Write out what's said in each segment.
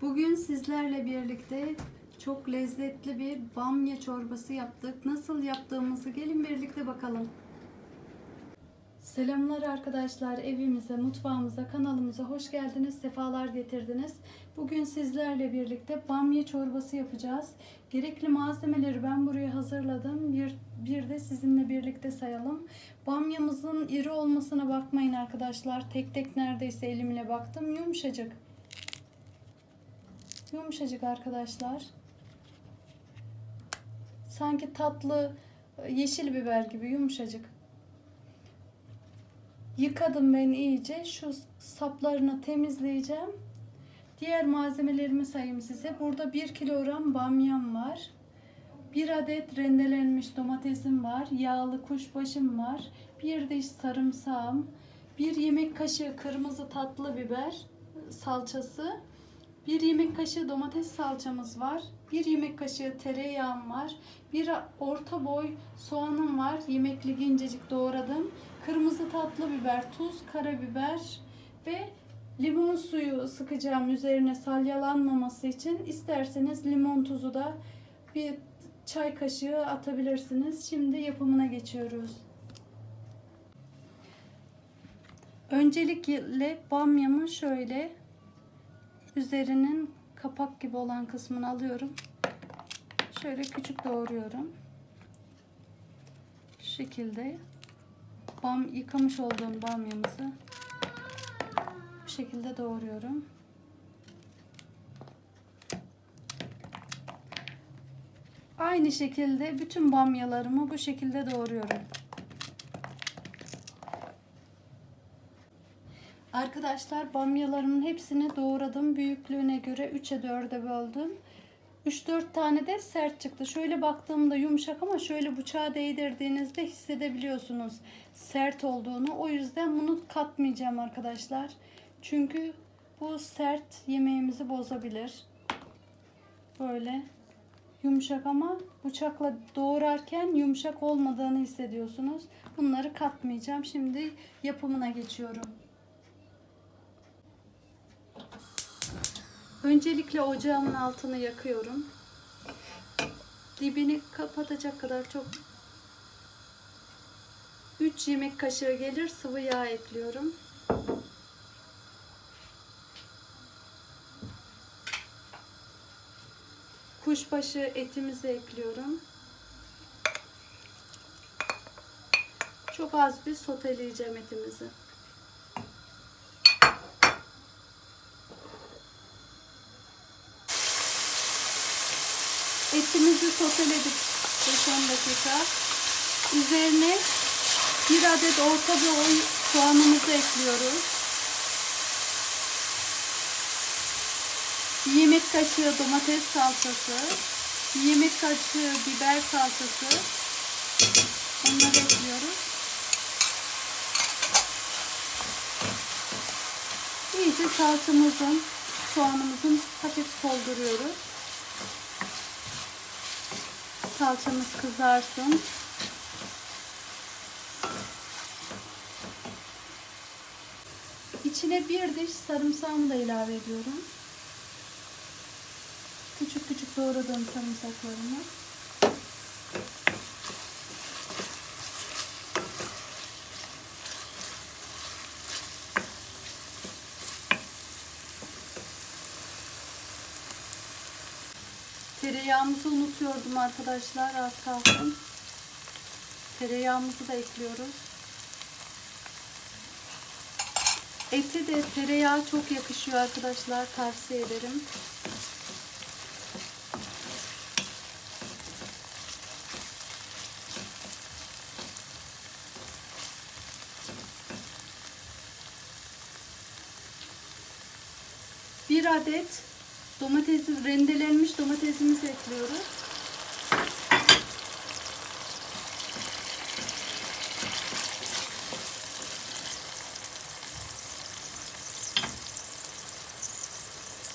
Bugün sizlerle birlikte çok lezzetli bir bamya çorbası yaptık. Nasıl yaptığımızı gelin birlikte bakalım. Selamlar arkadaşlar. Evimize, mutfağımıza, kanalımıza hoş geldiniz. Sefalar getirdiniz. Bugün sizlerle birlikte bamya çorbası yapacağız. Gerekli malzemeleri ben buraya hazırladım. Bir, bir de sizinle birlikte sayalım. Bamyamızın iri olmasına bakmayın arkadaşlar. Tek tek neredeyse elimle baktım. Yumuşacık. Yumuşacık arkadaşlar. Sanki tatlı e, yeşil biber gibi yumuşacık. Yıkadım ben iyice. Şu saplarını temizleyeceğim. Diğer malzemelerimi sayayım size. Burada 1 kilogram bamyam var. 1 adet rendelenmiş domatesim var. Yağlı kuşbaşım var. Bir diş sarımsağım. 1 yemek kaşığı kırmızı tatlı biber salçası. 1 yemek kaşığı domates salçamız var. 1 yemek kaşığı tereyağım var. Bir orta boy soğanım var. Yemeklik incecik doğradım. Kırmızı tatlı biber, tuz, karabiber ve limon suyu sıkacağım üzerine salyalanmaması için. İsterseniz limon tuzu da bir çay kaşığı atabilirsiniz. Şimdi yapımına geçiyoruz. Öncelikle bamyamı şöyle üzerinin kapak gibi olan kısmını alıyorum. Şöyle küçük doğruyorum. Şu şekilde bam yıkamış olduğum bamyamızı bu şekilde doğruyorum. Aynı şekilde bütün bamyalarımı bu şekilde doğruyorum. Arkadaşlar bamyalarımın hepsini doğradım. Büyüklüğüne göre 3'e 4'e böldüm. 3-4 tane de sert çıktı. Şöyle baktığımda yumuşak ama şöyle bıçağa değdirdiğinizde hissedebiliyorsunuz sert olduğunu. O yüzden bunu katmayacağım arkadaşlar. Çünkü bu sert yemeğimizi bozabilir. Böyle yumuşak ama bıçakla doğrarken yumuşak olmadığını hissediyorsunuz. Bunları katmayacağım. Şimdi yapımına geçiyorum. Öncelikle ocağımın altını yakıyorum. Dibini kapatacak kadar çok 3 yemek kaşığı gelir sıvı yağ ekliyorum. Kuşbaşı etimizi ekliyorum. Çok az bir soteleyeceğim etimizi. Etimizi soteledik 5-10 dakika. Üzerine bir adet orta boy soğanımızı ekliyoruz. Bir yemek kaşığı domates salçası. Bir yemek kaşığı biber salçası. Onları ekliyoruz. İyice salçamızın, soğanımızın hafif solduruyoruz. Salçamız kızarsın. İçine bir diş sarımsağımı da ilave ediyorum. Küçük küçük doğradığım sarımsaklarımı. Tereyağımızı unutuyordum arkadaşlar. Az kalsın. Tereyağımızı da ekliyoruz. Eti de tereyağı çok yakışıyor arkadaşlar. Tavsiye ederim. Bir adet domatesi rendelenmiş domatesimizi ekliyoruz.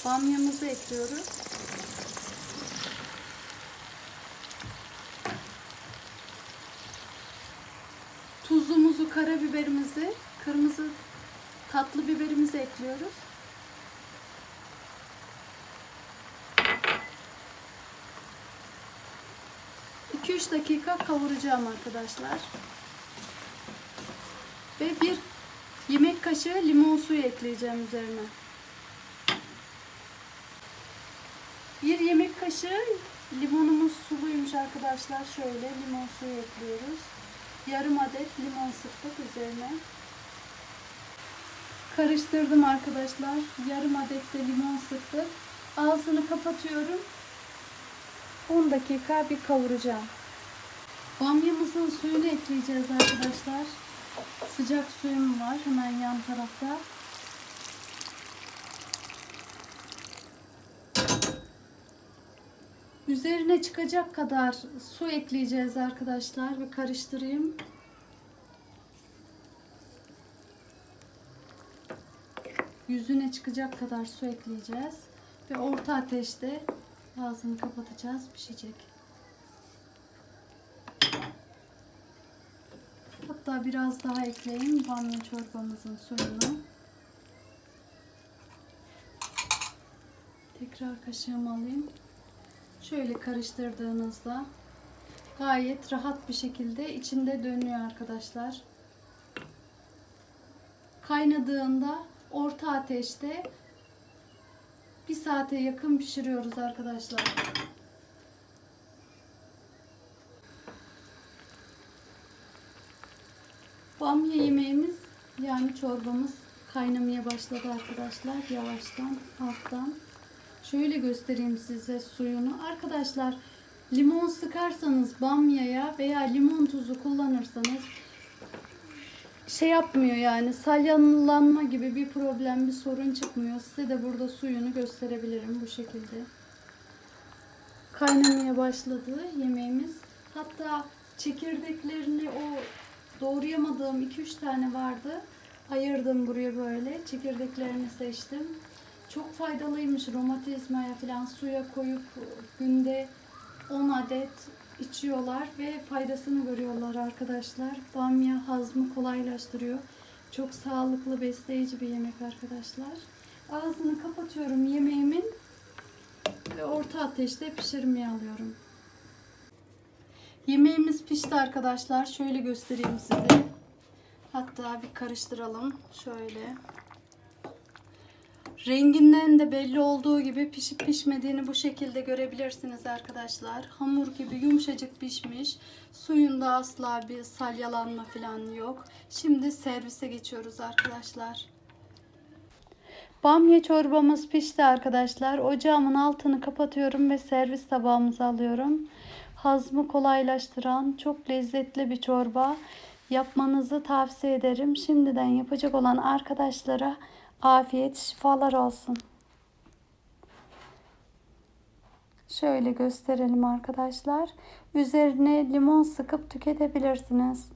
Bamyamızı ekliyoruz. Tuzumuzu, karabiberimizi, kırmızı tatlı biberimizi ekliyoruz. 2-3 dakika kavuracağım arkadaşlar. Ve bir yemek kaşığı limon suyu ekleyeceğim üzerine. Bir yemek kaşığı limonumuz suluymuş arkadaşlar. Şöyle limon suyu ekliyoruz. Yarım adet limon sıktık üzerine. Karıştırdım arkadaşlar. Yarım adet de limon sıktık. Ağzını kapatıyorum. 10 dakika bir kavuracağım. Bamyamızın suyunu ekleyeceğiz arkadaşlar. Sıcak suyum var hemen yan tarafta. Üzerine çıkacak kadar su ekleyeceğiz arkadaşlar. Bir karıştırayım. Yüzüne çıkacak kadar su ekleyeceğiz. Ve orta ateşte ağzını kapatacağız. Pişecek. Hatta biraz daha ekleyeyim bamya çorbamızın suyunu. Tekrar kaşığımı alayım. Şöyle karıştırdığınızda gayet rahat bir şekilde içinde dönüyor arkadaşlar. Kaynadığında orta ateşte bir saate yakın pişiriyoruz arkadaşlar. Bamya yemeğimiz yani çorbamız kaynamaya başladı arkadaşlar. Yavaştan alttan. Şöyle göstereyim size suyunu. Arkadaşlar limon sıkarsanız bamyaya veya limon tuzu kullanırsanız şey yapmıyor yani salyalanma gibi bir problem bir sorun çıkmıyor. Size de burada suyunu gösterebilirim bu şekilde. Kaynamaya başladı yemeğimiz. Hatta çekirdeklerini o doğrayamadığım 2-3 tane vardı. Ayırdım buraya böyle. Çekirdeklerini seçtim. Çok faydalıymış romatizmaya falan suya koyup günde 10 adet içiyorlar ve faydasını görüyorlar arkadaşlar. Bamya hazmı kolaylaştırıyor. Çok sağlıklı, besleyici bir yemek arkadaşlar. Ağzını kapatıyorum yemeğimin ve orta ateşte pişirmeye alıyorum. Yemeğimiz pişti arkadaşlar. Şöyle göstereyim size. Hatta bir karıştıralım. Şöyle. Renginden de belli olduğu gibi pişip pişmediğini bu şekilde görebilirsiniz arkadaşlar. Hamur gibi yumuşacık pişmiş. Suyunda asla bir salyalanma falan yok. Şimdi servise geçiyoruz arkadaşlar. Bamya çorbamız pişti arkadaşlar. Ocağımın altını kapatıyorum ve servis tabağımıza alıyorum. Hazmı kolaylaştıran çok lezzetli bir çorba. Yapmanızı tavsiye ederim. Şimdiden yapacak olan arkadaşlara afiyet şifalar olsun. Şöyle gösterelim arkadaşlar. Üzerine limon sıkıp tüketebilirsiniz.